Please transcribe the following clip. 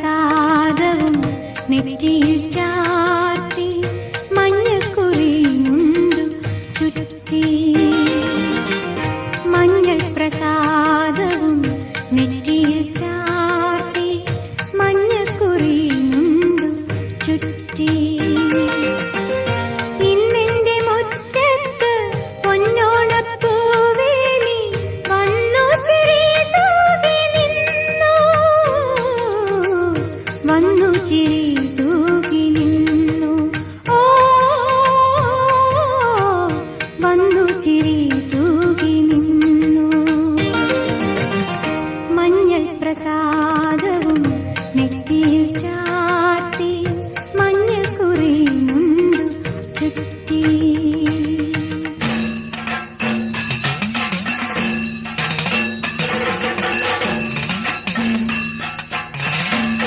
പ്രസാദവും നെറ്റിയിൽ ചാർത്തി മഞ്ഞക്കുറിയുണ്ടു ചുറ്റി മഞ്ഞൾ പ്രസാദവും നെറ്റിയിൽ ചാർത്തി മഞ്ഞക്കുറിയുണ്ടു ചുറ്റി വന്നു ചിരി തൂക്കി നിന്നു ഓ വന്നു ചിരി തൂക്കി നിന്നു മഞ്ഞൾ പ്രസാദ